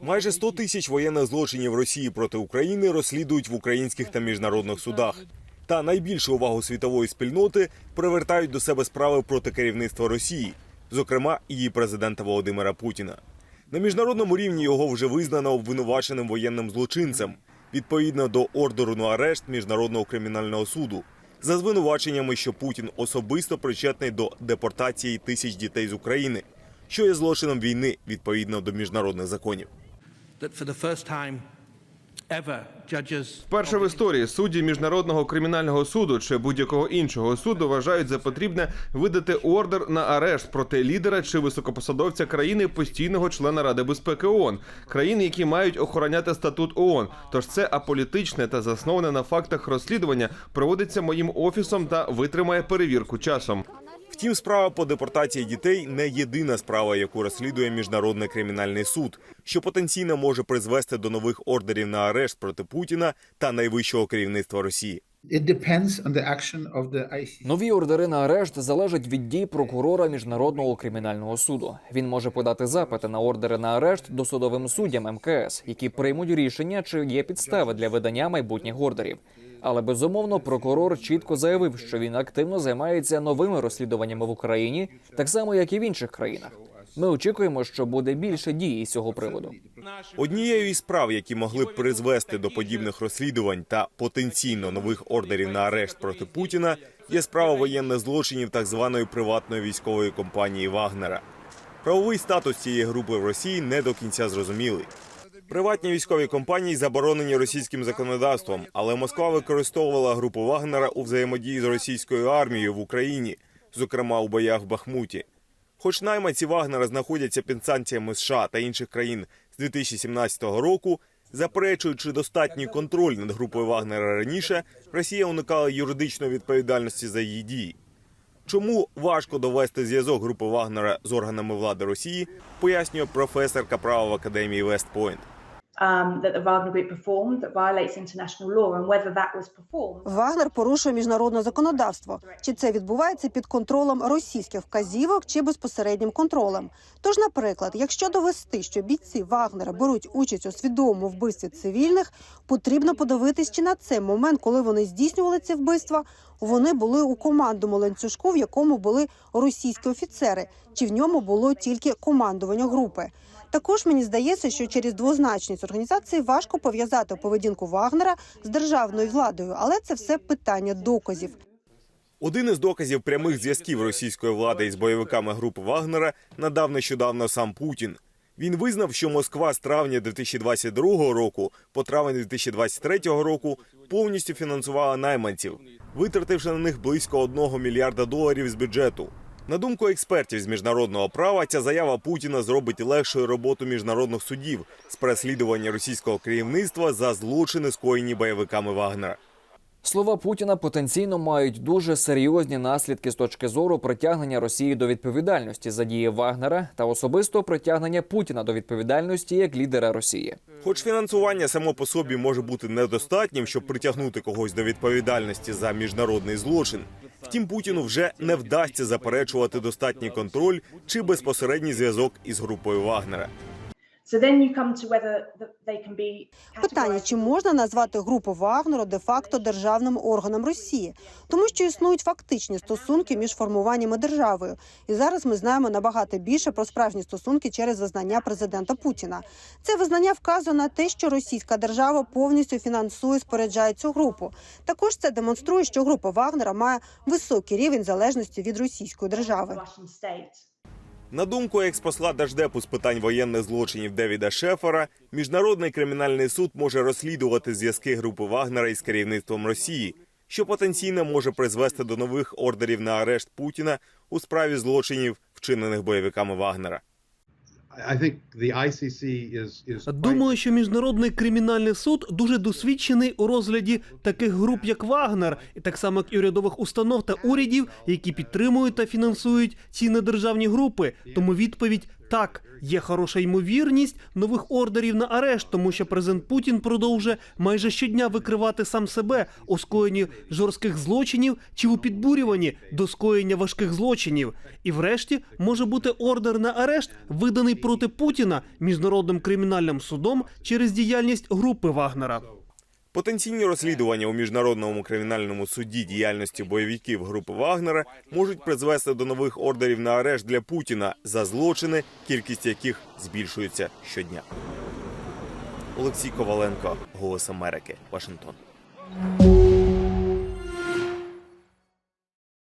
Майже 100 тисяч воєнних злочинів Росії проти України розслідують в українських та міжнародних судах. Та найбільшу увагу світової спільноти привертають до себе справи проти керівництва Росії, зокрема її президента Володимира Путіна. На міжнародному рівні його вже визнано обвинуваченим воєнним злочинцем відповідно до ордеру на арешт міжнародного кримінального суду за звинуваченнями, що Путін особисто причетний до депортації тисяч дітей з України, що є злочином війни відповідно до міжнародних законів. Вперше в історії судді міжнародного кримінального суду чи будь-якого іншого суду вважають за потрібне видати ордер на арешт проти лідера чи високопосадовця країни постійного члена Ради безпеки ООН, країни, які мають охороняти статут ООН. Тож це аполітичне та засноване на фактах розслідування проводиться моїм офісом та витримає перевірку часом. Втім, справа по депортації дітей не єдина справа, яку розслідує міжнародний кримінальний суд, що потенційно може призвести до нових ордерів на арешт проти Путіна та найвищого керівництва Росії. Нові ордери на арешт залежать від дій прокурора міжнародного кримінального суду. Він може подати запити на ордери на арешт досудовим суддям МКС, які приймуть рішення, чи є підстави для видання майбутніх ордерів. Але безумовно прокурор чітко заявив, що він активно займається новими розслідуваннями в Україні, так само як і в інших країнах. Ми очікуємо, що буде більше дій із цього приводу. Однією із справ, які могли б призвести до подібних розслідувань та потенційно нових ордерів на арешт проти Путіна, є справа воєнних злочинів так званої приватної військової компанії Вагнера. Правовий статус цієї групи в Росії не до кінця зрозумілий. Приватні військові компанії заборонені російським законодавством, але Москва використовувала групу Вагнера у взаємодії з російською армією в Україні, зокрема у боях в Бахмуті. Хоч найманці Вагнера знаходяться під санкціями США та інших країн з 2017 року, заперечуючи достатній контроль над групою Вагнера раніше, Росія уникала юридичної відповідальності за її дії. Чому важко довести зв'язок групи Вагнера з органами влади Росії, пояснює професорка права в академії Вестпойнт. Um, that the. Вагнер порушує міжнародне законодавство. Чи це відбувається під контролем російських вказівок чи безпосереднім контролем? Тож, наприклад, якщо довести, що бійці Вагнера беруть участь у свідомому вбивстві цивільних, потрібно подивитись, чи на цей момент, коли вони здійснювали ці вбивства, вони були у командному ланцюжку, в якому були російські офіцери, чи в ньому було тільки командування групи. Також мені здається, що через двозначність організації важко пов'язати поведінку Вагнера з державною владою, але це все питання доказів. Один із доказів прямих зв'язків російської влади із бойовиками групи Вагнера надав нещодавно сам Путін. Він визнав, що Москва з травня 2022 року по травень 2023 року повністю фінансувала найманців, витративши на них близько 1 мільярда доларів з бюджету. На думку експертів з міжнародного права, ця заява Путіна зробить легшою роботу міжнародних судів з переслідування російського керівництва за злочини, скоєні бойовиками Вагнера. Слова Путіна потенційно мають дуже серйозні наслідки з точки зору притягнення Росії до відповідальності за дії Вагнера та особисто притягнення Путіна до відповідальності як лідера Росії. Хоч фінансування само по собі може бути недостатнім, щоб притягнути когось до відповідальності за міжнародний злочин. Втім, Путіну вже не вдасться заперечувати достатній контроль чи безпосередній зв'язок із групою Вагнера. Питання: чи можна назвати групу Вагнера де-факто державним органом Росії, тому що існують фактичні стосунки між формуваннями державою, і зараз ми знаємо набагато більше про справжні стосунки через визнання президента Путіна. Це визнання вказує на те, що російська держава повністю фінансує, споряджає цю групу. Також це демонструє, що група Вагнера має високий рівень залежності від російської держави. На думку експосла Держдепу з питань воєнних злочинів Девіда Шефера, міжнародний кримінальний суд може розслідувати зв'язки групи Вагнера із керівництвом Росії, що потенційно може призвести до нових ордерів на арешт Путіна у справі злочинів, вчинених бойовиками Вагнера. Думаю, що міжнародний кримінальний суд дуже досвідчений у розгляді таких груп, як Вагнер, і так само як і урядових установ та урядів, які підтримують та фінансують ці недержавні групи. Тому відповідь Так, є хороша ймовірність нових ордерів на арешт, тому що президент Путін продовжує майже щодня викривати сам себе у скоєнні жорстких злочинів чи у підбурюванні до скоєння важких злочинів. І врешті може бути ордер на арешт, виданий проти Путіна міжнародним кримінальним судом через діяльність групи Вагнера. Потенційні розслідування у міжнародному кримінальному суді діяльності бойовиків групи Вагнера можуть призвести до нових ордерів на арешт для Путіна за злочини, кількість яких збільшується щодня. Олексій Коваленко, Голос Америки, Вашингтон.